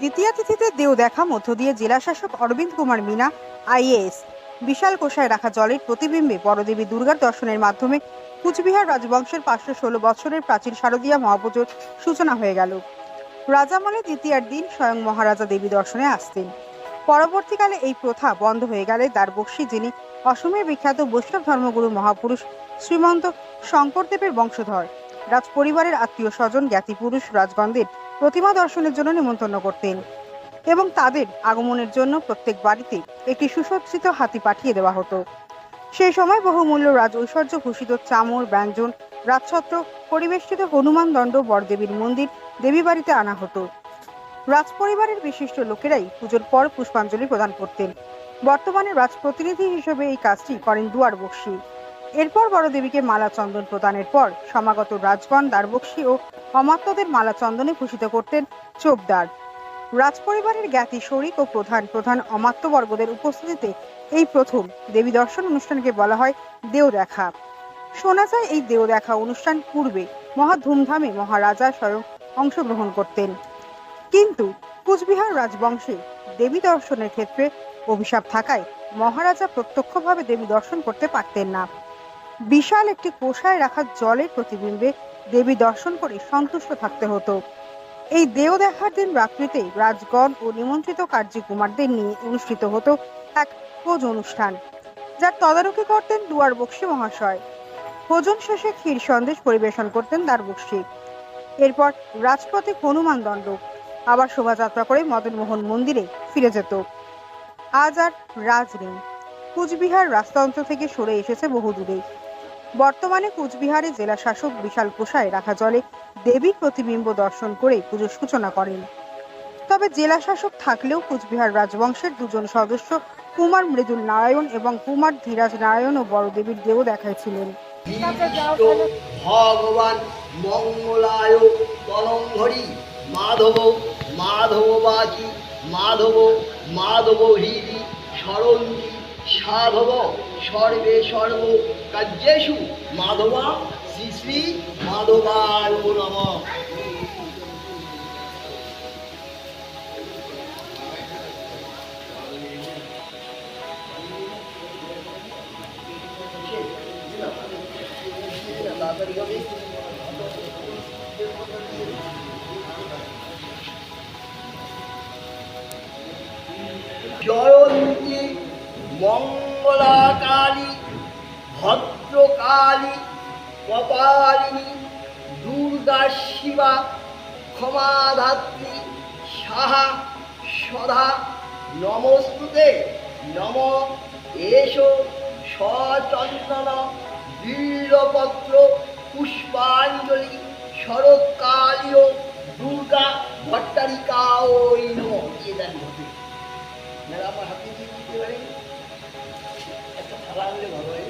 দ্বিতীয় তিথিতে দেও দেখা মধ্য দিয়ে জেলাশাসক অরবিন্দ কুমার মিনা আইএএস বিশাল কোষায় রাখা জলের প্রতিবিম্বে বড়দেবী দুর্গার দর্শনের মাধ্যমে কুচবিহার রাজবংশের পাঁচশো ষোলো বছরের প্রাচীন শারদীয়া মহাপুজোর সূচনা হয়ে গেল। রাজামলে দ্বিতীয়ার দিন স্বয়ং মহারাজা দেবী দর্শনে আসতেন। পরবর্তীকালে এই প্রথা বন্ধ হয়ে গেলে দ্বারবক্সী যিনি অসমের বিখ্যাত বৈষ্ণব ধর্মগুরু মহাপুরুষ শ্রীমন্ত শঙ্করদেবের বংশধর রাজ পরিবারের আত্মীয় স্বজন, জ্ঞাতিপুরুষ রাজগণদের প্রতিমা দর্শনের জন্য নিমন্ত্রণ করতেন এবং তাদের আগমনের জন্য প্রত্যেক বাড়িতে একটি সুসজ্জিত হাতি পাঠিয়ে দেওয়া হতো। সেই সময় বহুমূল্য রাজ ঐশ্বর্য ভূষিত চামর, ব্যঞ্জন, রাজছত্র পরিবেষ্টিত হনুমান দণ্ড, বরদেবীর মন্দির দেবী বাড়িতে আনা হতো। রাজ পরিবারের বিশিষ্ট লোকেরাই পুজোর পর পুষ্পাঞ্জলি প্রদান করতেন। বর্তমানে রাজ প্রতিনিধি হিসেবে এই কাজটি করেন দুয়ার বক্সি। এরপর বড়দেবীকে মালা চন্দন প্রদানের পর সমাগত রাজগণ দ্বারবক্সী ও অমাত্যদের মালা চন্দনে ভূষিত করতেন চোপদার। রাজপরিবারের জ্ঞাতি শরিক ও প্রধান প্রধান অমাত্যবর্গদের উপস্থিতিতে এই প্রথম দেবী দর্শন অনুষ্ঠানকে বলা হয় দেও দেখা শোনা যায় এই দেও দেখা অনুষ্ঠান পূর্বে মহা ধুমধামে মহারাজা স্বয়ং অংশগ্রহণ করতেন। কিন্তু কুচবিহার রাজবংশে দেবী দর্শনের ক্ষেত্রে অভিশাপ থাকায় মহারাজা প্রত্যক্ষভাবে দেবী দর্শন করতে পারতেন না। বিশাল একটি কোষায় রাখা জলের প্রতিবিম্বে দেবী দর্শন করে সন্তুষ্ট থাকতে হতো। এই দেও দেখার দিন রাত্রিতে রাজগণ ও নিমন্ত্রিত কার্যকুমারদের নিয়ে অনুষ্ঠিত হতো এক ভোজ অনুষ্ঠান, যার তদারকি করতেন দুয়ার বক্সী মহাশয়। ভোজন শেষে ক্ষীর সন্দেশ পরিবেশন করতেন দ্বার দ্বারবক্সী এরপর রাজপথে হনুমান দণ্ড, আবার শোভাযাত্রা করে মদনমোহন মন্দিরে ফিরে যেত। আজ আর রাজ নেই। কুচবিহার রাজতন্ত্র থেকে সরে এসেছে বহু দূরে বর্তমানে কুচবিহারে জেলা শাসক বিশাল কোষায় রাখা জলে দেবীর প্রতিবিম্ব দর্শন করে পুজোর সূচনা করেন। তবে জেলা শাসক থাকলেও কুচবিহার রাজবংশের দুজন সদস্য কুমার মৃদুল নারায়ণ এবং কুমার ধীরাজ নারায়ণ ও বড়দেবীর দেও দেখাইছিলেন। বিশিষ্ট ভগবান মঙ্গলায় মাধব মাধব বাচি মাধব মাধব হৃদি সরঞ্জি সাধব সর্বে সর্ব কার্যেষু মাধবা শ্রী শ্রী মাধবায় নম। জয়ন্তী মঙ্গলাকালী, ভদ্রকালী, কপালিনী দুর্গা শিবা ক্ষমাধাত্রী সাহা সদা নমস্তুতে, নম, এসো সচন্দন বীরপত্র, পুষ্পাঞ্জলি, শরৎকালীয়, দুর্গা ভট্টারিকা ওই নম। দিয়ে দেন আমার হাতে দিয়ে দিতে পারেন একটা থালা হলে ভালো হয়